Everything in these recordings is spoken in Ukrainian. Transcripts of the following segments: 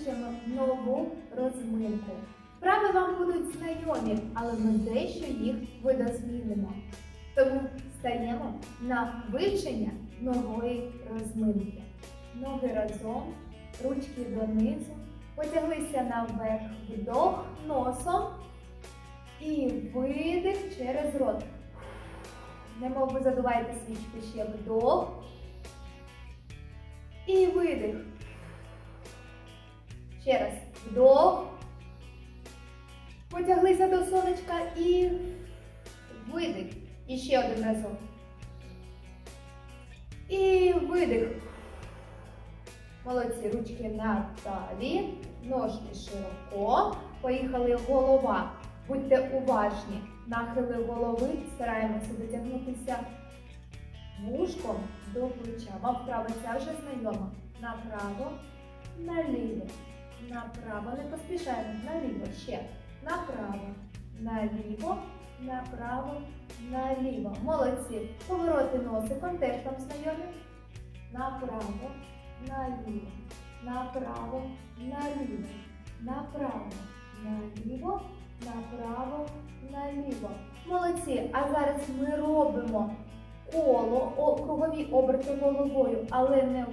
вивчимо нову розминку. Вправи вам будуть знайомі, але ми дещо їх видозмінимо. Тому стаємо на вивчення нової розминки. Ноги разом, ручки донизу, потяглися наверх вдох носом і видих через рот. Немов ви задуваєте свічку ще вдох. І видих. Ще раз. Вдох. Потяглися до сонечка і видих. І ще один разок. І видих. Молодці. Ручки на талії. Ножки широко. Поїхали голова. Будьте уважні. Нахили голови. Стараємося дотягнутися вушком до плеча. Вам вправо ця вже знайома. Направо, наліво. Направо. Не поспішаємо. Наліво. Ще. Направо. Наліво. Направо. Наліво. Молодці. Повороти носиком теж там знайомі. Направо. Наліво. Направо. Наліво. Направо. Наліво. Направо. Наліво. Молодці. А зараз ми робимо коло, кругові оберти головою, але не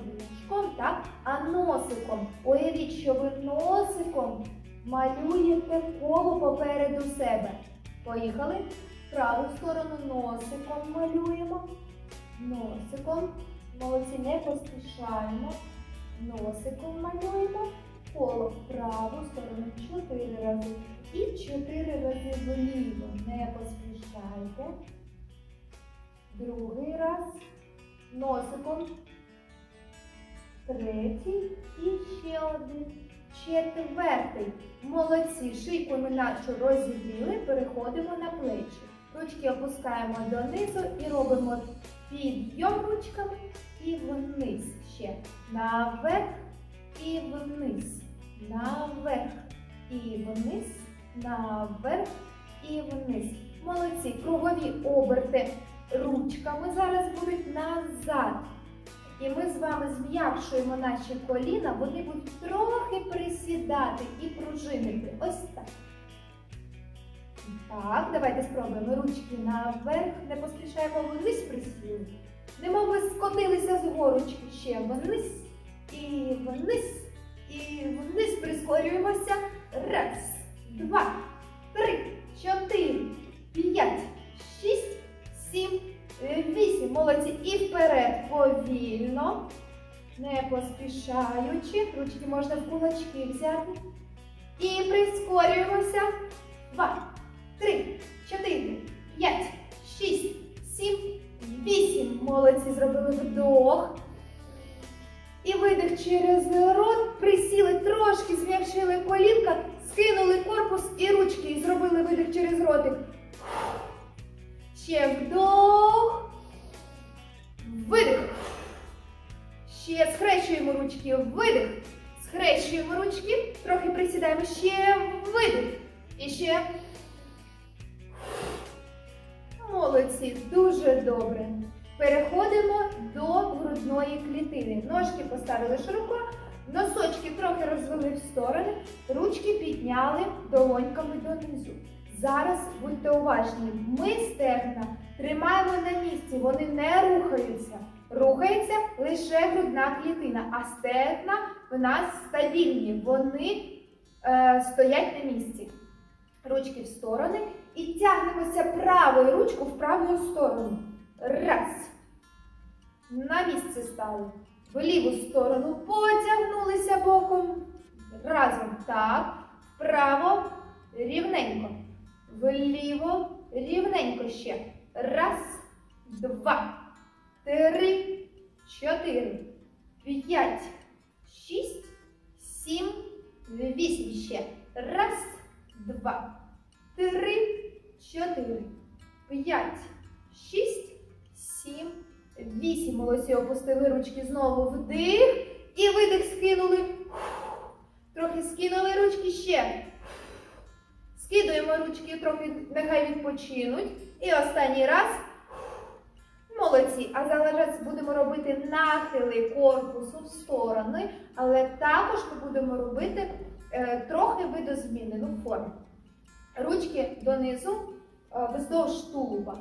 вушком, так, а носиком. Уявіть, що ви носиком малюєте коло попереду себе. Поїхали. Праву сторону носиком малюємо. Носиком. Молодці, не поспішаємо. Носиком малюємо. Коло в праву сторону чотири рази. І чотири рази вліво. Не поспішайте. Другий раз. Носиком. Третій і ще один. Четвертий. Молодці. Шийку ми нашу розігріли, переходимо на плечі. Ручки опускаємо донизу і робимо підйом ручками і вниз. Ще. Наверх і вниз. Наверх і вниз. Наверх і вниз. Молодці. Кругові оберти ручками зараз будуть назад. І ми з вами зм'якшуємо наші коліна, вони будуть трохи присідати і пружинити. Ось так. Так, давайте спробуємо. Ручки наверх, не поспішаємо вниз присіли. Немов ми скотилися з горочки ще вниз і вниз, і вниз прискорюємося. Раз, два, три, чотири, п'ять, шість, сім, вісім. Молодці. І вперед повільно, не поспішаючи. Ручки можна в кулачки взяти. І прискорюємося. Два, три, чотири, п'ять, шість, сім, вісім. Молодці. Зробили вдох. І видих через рот. Присіли трошки, зм'якшили колінка, скинули корпус і ручки. І зробили видих через ротик. Ще вдох. Видих. Ще схрещуємо ручки. Видих. Схрещуємо ручки. Трохи присідаємо. Ще видих. І ще. Молодці. Дуже добре. Переходимо до грудної клітини. Ножки поставили широко. Носочки трохи розвели в сторони. Ручки підняли долоньками донизу. Зараз будьте уважні, ми стегна тримаємо на місці, вони не рухаються. Рухається лише грудна клітина, а стегна в нас стабільні, вони е, стоять на місці. Ручки в сторони і тягнемося правою ручку в праву сторону. Раз. На місце стали. В ліву сторону потягнулися боком. Разом. Так. Вправо рівненько. Вліво рівненько ще. Раз, два, три, чотири, п'ять, шість, сім, вісім ще. Раз, два, три, чотири, п'ять, шість, сім, вісім. Молодці опустили ручки знову вдих і видих скинули. Трохи скинули ручки ще. Скидуємо ручки, трохи нехай відпочинуть. І останній раз. Молодці. А зараз будемо робити нахили корпусу в сторони, але також будемо робити е, трохи видозмінену форму. Ручки донизу е, вздовж тулуба.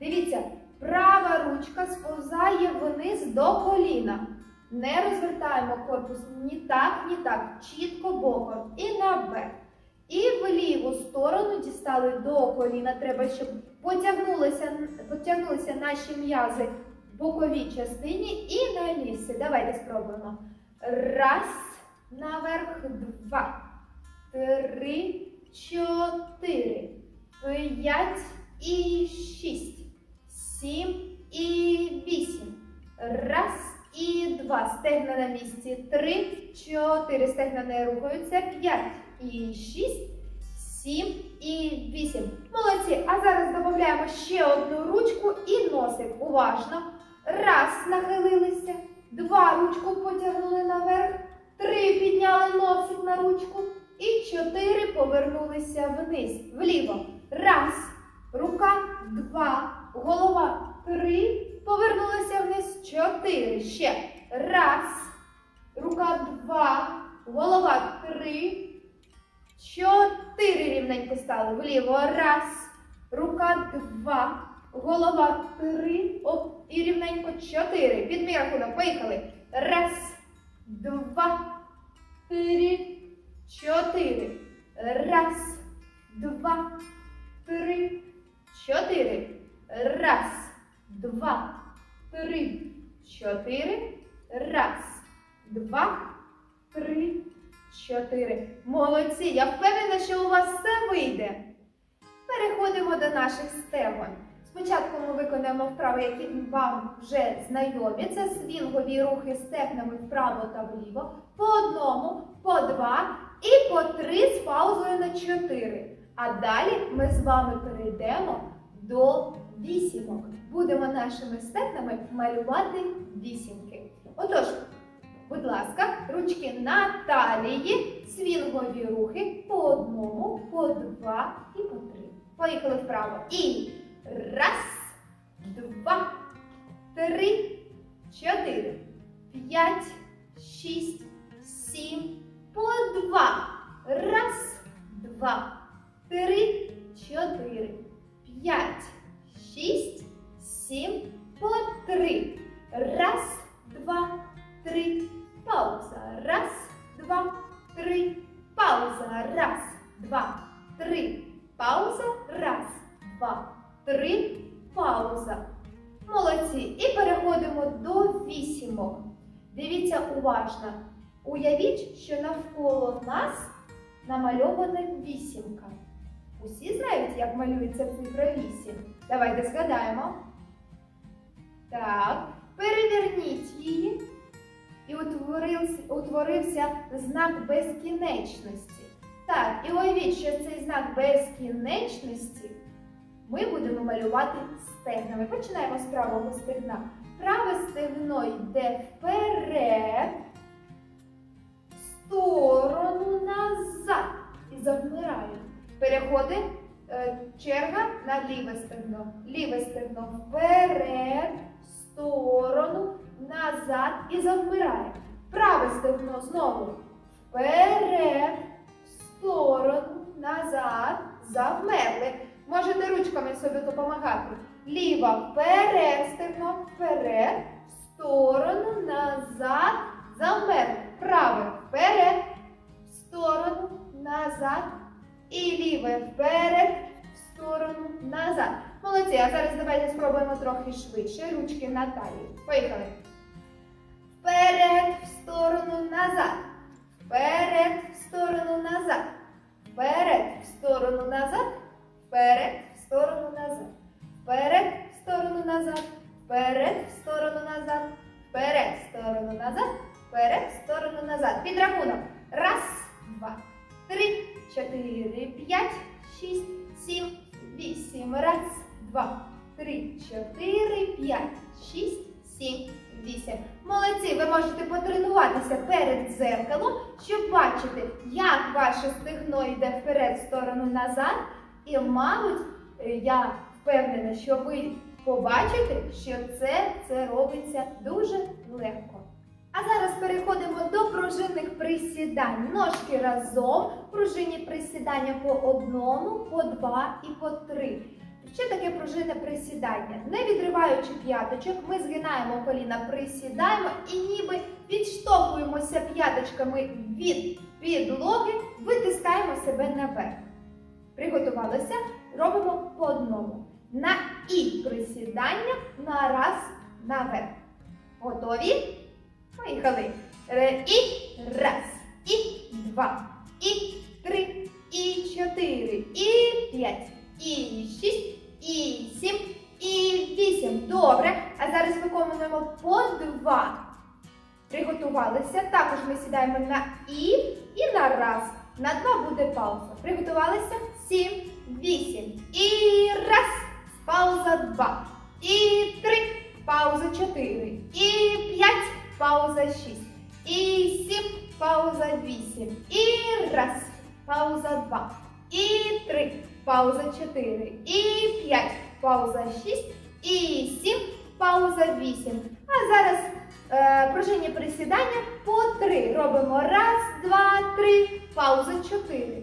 Дивіться, права ручка сповзає вниз до коліна. Не розвертаємо корпус ні так, ні так. Чітко боком. І наверх. І в ліву сторону дістали до коліна. Треба, щоб потягнулися, потягнулися наші м'язи в боковій частині і на місце. Давайте спробуємо. Раз, наверх, два, три, чотири, п'ять і шість, сім і вісім. Раз і два. Стегна на місці. Три, чотири. Стегна не рухаються. П'ять і шість, сім і вісім. Молодці. А зараз додаємо ще одну ручку і носик. Уважно. Раз, нахилилися. Два ручку потягнули наверх. Три підняли носик на ручку. І чотири повернулися вниз. Вліво. Раз. Рука. Два. Голова. Три. Повернулися вниз. Чотири. Ще. Раз. Рука. Два. Голова. Три. Чотири рівненько стали. Вліво. Раз. Рука. Два. Голова. Три. Оп. І рівненько. Чотири. Під мій рахунок. Поїхали. Раз. Два. Три. Чотири. Раз. Два. Три. Чотири. Раз. Два. Три. Чотири. Раз. Два. Три. Чотири. Молодці. Я впевнена, що у вас все вийде. Переходимо до наших стегон. Спочатку ми виконаємо вправи, які вам вже знайомі. Це свінгові рухи стегнами вправо та вліво. По одному, по два і по три з паузою на чотири. А далі ми з вами перейдемо до вісімок. Будемо нашими стегнами малювати вісімки. Отож, будь ласка, ручки на талії, свінгові рухи по одному, по два і по три. Поїхали вправо. І раз, два, три, чотири, п'ять, шість, сім, по два. Раз, два, три, чотири, п'ять, шість, сім, по три. Раз, два, три. Пауза. Раз, два, три. Пауза. Раз, два, три. Пауза. Раз, два, три. Пауза. Молодці. І переходимо до вісімок. Дивіться уважно. Уявіть, що навколо нас намальована вісімка. Усі знають, як малюється цифра 8. Давайте згадаємо. Так, переверніть її. І утворився, утворився знак безкінечності. Так, і уявіть, що цей знак безкінечності ми будемо малювати стегнами. Починаємо з правого стегна. Праве стегно йде вперед, сторону назад і завмирає. Переходить е, черга на ліве стегно. Ліве стегно вперед, сторону, назад і завмирає. Праве стегно знову вперед, сторону, назад, завмерли. Можете ручками собі допомагати. Ліва вперед, стегно, вперед, сторону, назад, завмерли. Праве вперед, сторону, назад. І ліве вперед, сторону, назад. Молодці, а зараз давайте спробуємо трохи швидше. Ручки на талії. Поїхали. Вперед, в сторону, назад. Вперед, в сторону, назад. Вперед, в сторону, назад. Вперед, в сторону, назад. Вперед, в сторону, назад. Вперед, в сторону, назад. Вперед, в сторону, назад. Вперед, в сторону, назад. Підрахунок. Раз, два, три, чотири, п'ять, шість, сім, вісім. Раз, можете потренуватися перед дзеркалом, щоб бачити, як ваше стегно йде вперед в сторону назад. І, мабуть, е, я впевнена, що ви побачите, що це, це робиться дуже легко. А зараз переходимо до пружинних присідань. Ножки разом, пружинні присідання по одному, по два і по три. Що таке пружинне присідання? Не відриваючи п'яточок, ми згинаємо коліна, присідаємо і ніби підштовхуємося п'яточками від підлоги, витискаємо себе наверх. Приготувалися, робимо по одному. На і присідання на раз наверх. Готові? Поїхали. І раз, і два, і три, і чотири, і п'ять, і шість, і сім, і вісім. Добре. А зараз виконуємо по два. Приготувалися. Також ми сідаємо на і і на раз. На два буде пауза. Приготувалися? Сім, вісім. І раз. Пауза два. І три. Пауза чотири. І п'ять. Пауза шість. І сім. Пауза вісім. І раз. Пауза два. І три. Пауза чотири. І п'ять. Пауза шість. І сім. Пауза вісім. А зараз е, пружинні присідання по три. Робимо раз, два, три. Пауза чотири.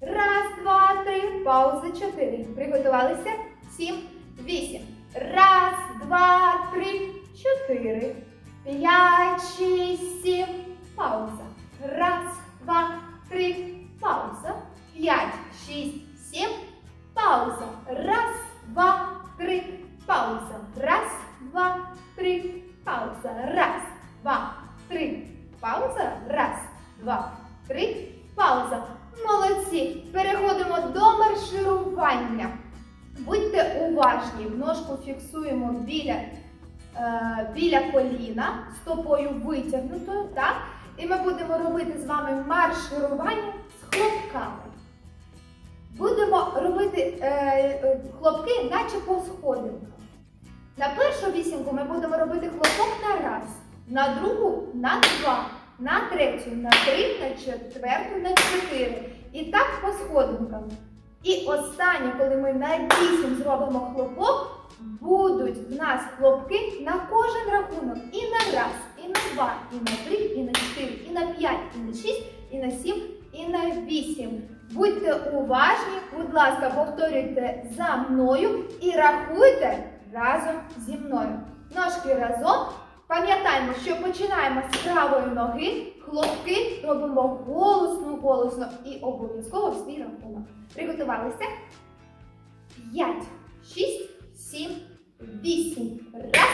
Раз, два, три. Пауза чотири. Приготувалися? Сім, вісім. Раз, два, три, чотири. П'ять, шість, сім. Пауза. Раз, два, три. Пауза. П'ять, шість, сім. Пауза. Раз, два, три. Пауза. Раз, два, три. Пауза. Раз, два, три. Пауза. Раз, два, три. Пауза. Молодці. Переходимо до марширування. Будьте уважні, ножку фіксуємо біля, е, біля коліна, стопою витягнутою, так? І ми будемо робити з вами марширування з хлопками. Будемо робити е, е, хлопки, наче по сходинках. На першу вісімку ми будемо робити хлопок на раз, на другу на два, на третю, на три, на четверту, на чотири. І так по сходинкам. І останнє, коли ми на вісім зробимо хлопок, будуть в нас хлопки на кожен рахунок. І на раз, і на два, і на три, і на чотири, і на п'ять, і на шість, і на сім, і на вісім. Будьте уважні, будь ласка, повторюйте за мною і рахуйте разом зі мною. Ножки разом. Пам'ятаємо, що починаємо з правої ноги, хлопки робимо голосно, голосно і обов'язково в свій рахунок. Приготувалися? П'ять, шість, сім, вісім. Раз,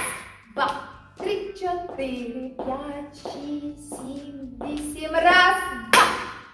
два, три, чотири, п'ять, шість, сім, вісім. Раз, два,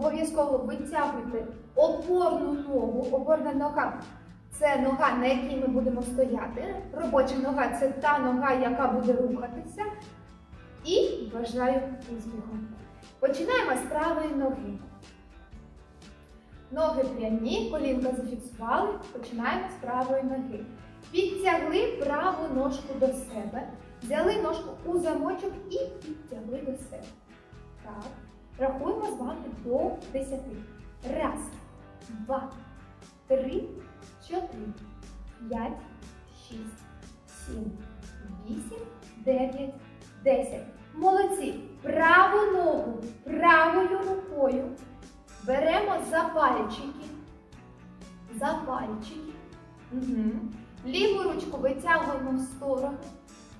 Обов'язково витягуйте опорну ногу. Опорна нога це нога, на якій ми будемо стояти. Робоча нога це та нога, яка буде рухатися. І бажаю успіху. Починаємо з правої ноги. Ноги прямі, колінка зафіксували. Починаємо з правої ноги. Підтягли праву ножку до себе. Взяли ножку у замочок і підтягли до себе. Так. Рахуємо з вами до 10. Раз, два, три, чотири, п'ять, шість, сім, вісім, дев'ять, десять. Молодці! Праву ногу правою рукою беремо за пальчики. За пальчики. Угу. Ліву ручку витягуємо в сторону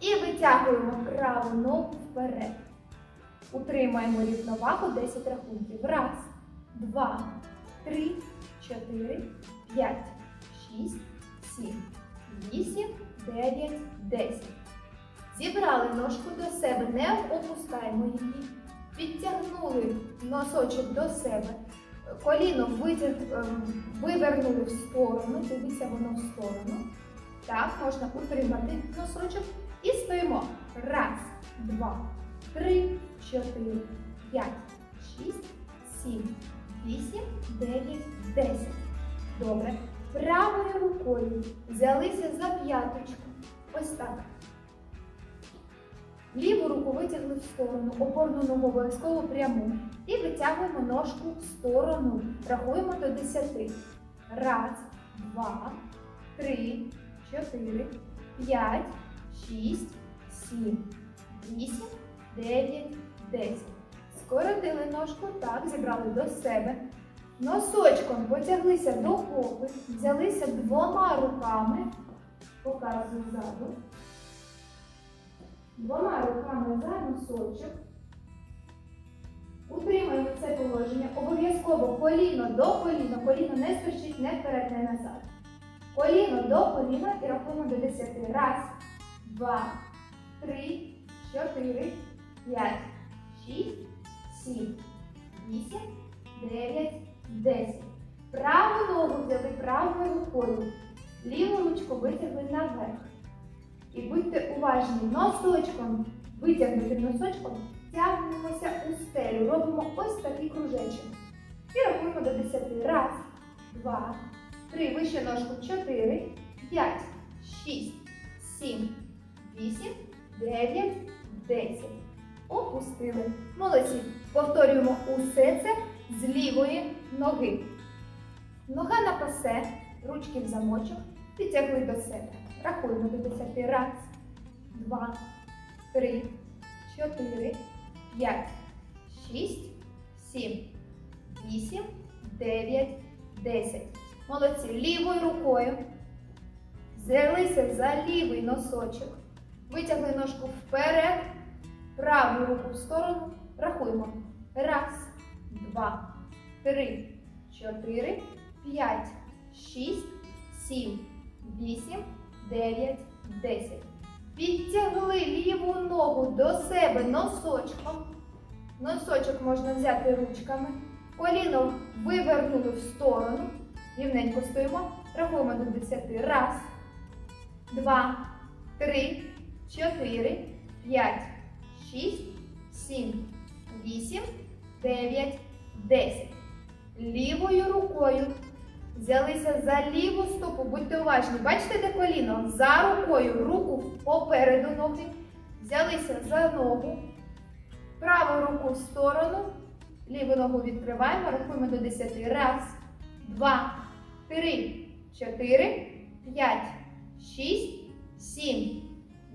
і витягуємо праву ногу вперед. Утримаємо рівновагу 10 рахунків. Раз, два, три, чотири, п'ять, шість, сім, вісім, дев'ять, десять. Зібрали ножку до себе, не опускаємо її. Підтягнули носочок до себе. Коліно витяг, ем, вивернули в сторону, дивіться воно в сторону. Так, можна утримати носочок. І стоїмо. Раз, два, три, чотири, п'ять, шість, сім, вісім, дев'ять, десять. Добре. Правою рукою взялися за п'яточку. Ось так. Ліву руку витягли в сторону, опорну ногу обов'язково пряму. І витягуємо ножку в сторону. Рахуємо до 10. Раз, два, три, чотири, п'ять, шість, сім, вісім, дев'ять, десять. Скоротили ножку, так, зібрали до себе. Носочком потяглися до попи, взялися двома руками, показую ззаду. Двома руками за носочок. Утримаємо це положення. Обов'язково коліно до коліна. Коліно не стерчить не вперед, не назад. Коліно до коліна і рахуємо до 10. Раз, два, три, чотири, п'ять, шість, сім, вісім, дев'ять, десять. Праву ногу взяли правою рукою. Ліву ручку витягли наверх. І будьте уважні, носочком, витягнутим носочком, тягнемося у стелю. Робимо ось такий кружечок. І рахуємо до 10. Раз, два, три, вище ножку, чотири, п'ять, шість, сім, вісім, дев'ять, десять. Опустили. Молодці. Повторюємо усе це з лівої ноги. Нога на пасе, ручки в замочок, підтягли до себе. Рахуємо до 10. Раз, два, три, чотири, п'ять, шість, сім, вісім, дев'ять, десять. Молодці. Лівою рукою. Взялися за лівий носочок. Витягли ножку вперед, праву руку в сторону. Рахуємо. Раз, два, три, чотири, п'ять, шість, сім, вісім, дев'ять, десять. Підтягли ліву ногу до себе носочком. Носочок можна взяти ручками. Коліно вивернули в сторону. Рівненько стоїмо. Рахуємо до 10. Раз, два, три, чотири, п'ять, шість, сім, вісім, дев'ять, десять. Лівою рукою взялися за ліву стопу. Будьте уважні. Бачите, де коліно? За рукою, руку попереду ноги. Взялися за ногу. Праву руку в сторону. Ліву ногу відкриваємо. Рахуємо до 10. Раз, два, три, чотири, п'ять, шість, сім,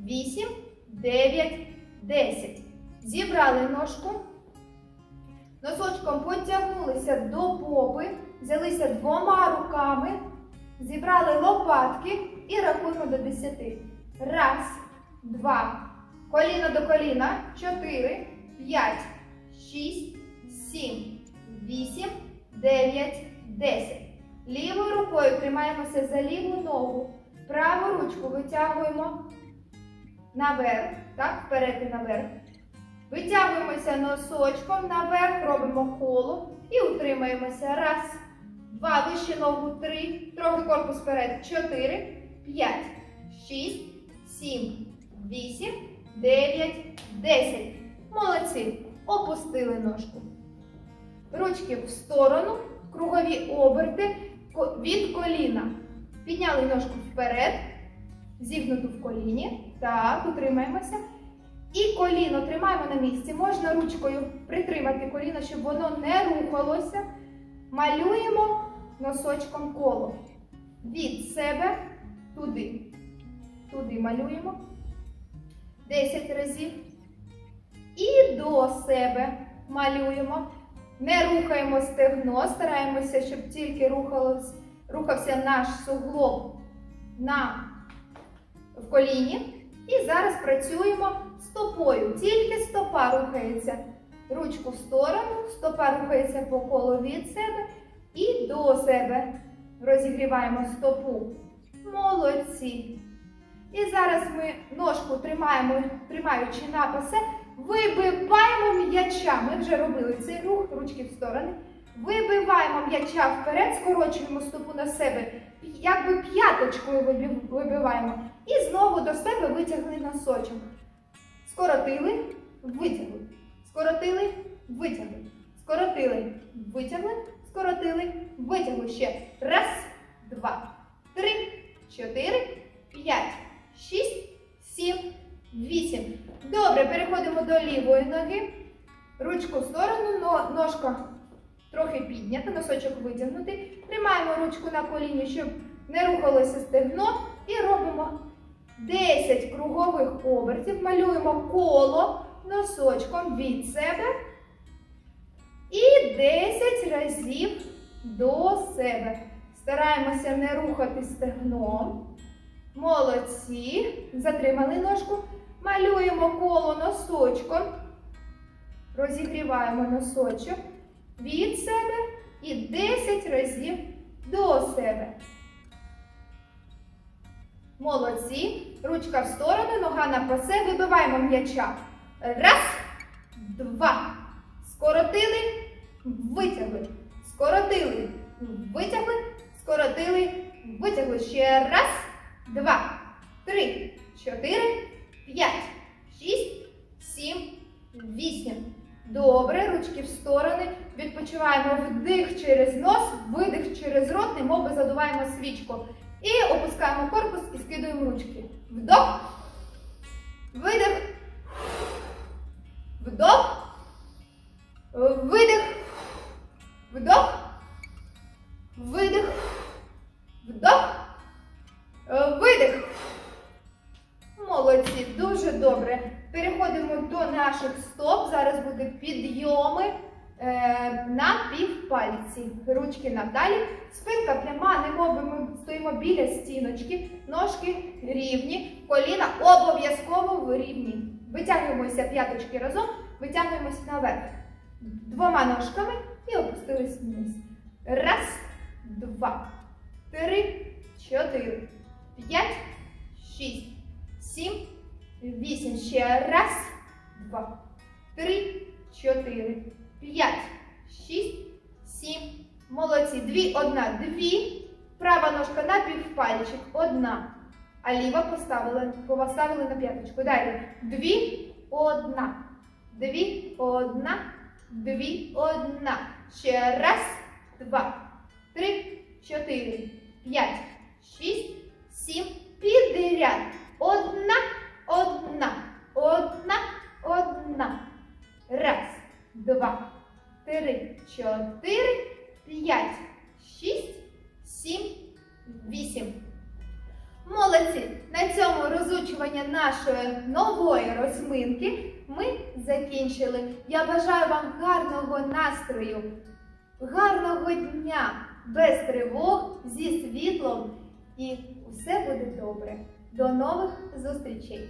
вісім, дев'ять, десять. Зібрали ножку. Носочком потягнулися до попи, взялися двома руками, зібрали лопатки і рахуємо до 10. Раз, два. Коліно до коліна. Чотири, п'ять, шість, сім, вісім, дев'ять, десять. Лівою рукою тримаємося за ліву ногу. Праву ручку витягуємо наверх, так, вперед і наверх. Витягуємося носочком наверх, робимо коло і утримаємося. Раз, два, вище ногу, три, трохи корпус вперед, чотири, п'ять, шість, сім, вісім, дев'ять, десять. Молодці. Опустили ножку. Ручки в сторону, кругові оберти від коліна. Підняли ножку вперед, зігнуту в коліні. Так, утримаємося. І коліно тримаємо на місці. Можна ручкою притримати коліно, щоб воно не рухалося. Малюємо носочком коло. Від себе туди. Туди малюємо. 10 разів. І до себе малюємо. Не рухаємо стегно, стараємося, щоб тільки рухалось, рухався наш суглоб на, в коліні. І зараз працюємо стопою. Тільки стопа рухається. ручку в сторону, стопа рухається по колу від себе і до себе. Розігріваємо стопу. Молодці. І зараз ми ножку тримаємо, тримаючи на пасе, вибиваємо м'яча. Ми вже робили цей рух, ручки в сторони. Вибиваємо м'яча вперед, скорочуємо стопу на себе, якби п'яточкою вибив- вибиваємо. І знову до себе витягли носочок. Скоротили, витягли. Скоротили, витягли. Скоротили, витягли, скоротили, витягли. Ще раз, два, три, чотири, п'ять, шість, сім, вісім. Добре, переходимо до лівої ноги. Ручку в сторону, ножка трохи піднята, носочок витягнутий. Тримаємо ручку на коліні, щоб не рухалося стегно. І робимо 10 кругових обертів. Малюємо коло носочком від себе. І 10 разів до себе. Стараємося не рухати стегном. Молодці. Затримали ножку. Малюємо коло носочком. Розігріваємо носочок від себе і 10 разів до себе. Молодці. Ручка в сторону, нога на пасе. Вибиваємо м'яча. Раз, два. Скоротили, витягли. Скоротили, витягли, скоротили, витягли. Ще раз, два, три, чотири, п'ять, шість, сім, вісім. Добре, ручки в сторони. Відпочиваємо вдих через нос, видих через рот, немов задуваємо свічку. І опускаємо корпус і скидуємо ручки. Вдох. Видих. Вдох. Видих. Вдох. Видих. Вдох. Видих. Молодці, дуже добре. Переходимо до наших стоп. Зараз буде підйоми на півпальці. Ручки надалі. Спинка пряма, немов ми стоїмо біля стіночки, ножки рівні, коліна обов'язково рівні. Витягуємося п'яточки разом, витягуємося наверх. Двома ножками і опустились вниз. Раз, два, три, чотири, п'ять, шість, сім, вісім. Ще раз, два, три, чотири, п'ять, шість, сім. Молодці. Дві, одна, дві. Права ножка на півпальчик. Одна. А ліва поставили, поставили на п'яточку. Далі. Дві, одна. Дві, одна. Дві, одна. Ще раз, два, три, чотири, п'ять, шість, сім. Підряд. Одна, одна, одна, одна. Раз, два, три, чотири, п'ять, шість, сім, вісім. Молодці! На цьому розучування нашої нової розминки ми закінчили. Я бажаю вам гарного настрою, гарного дня, без тривог, зі світлом і все буде добре. До нових зустрічей!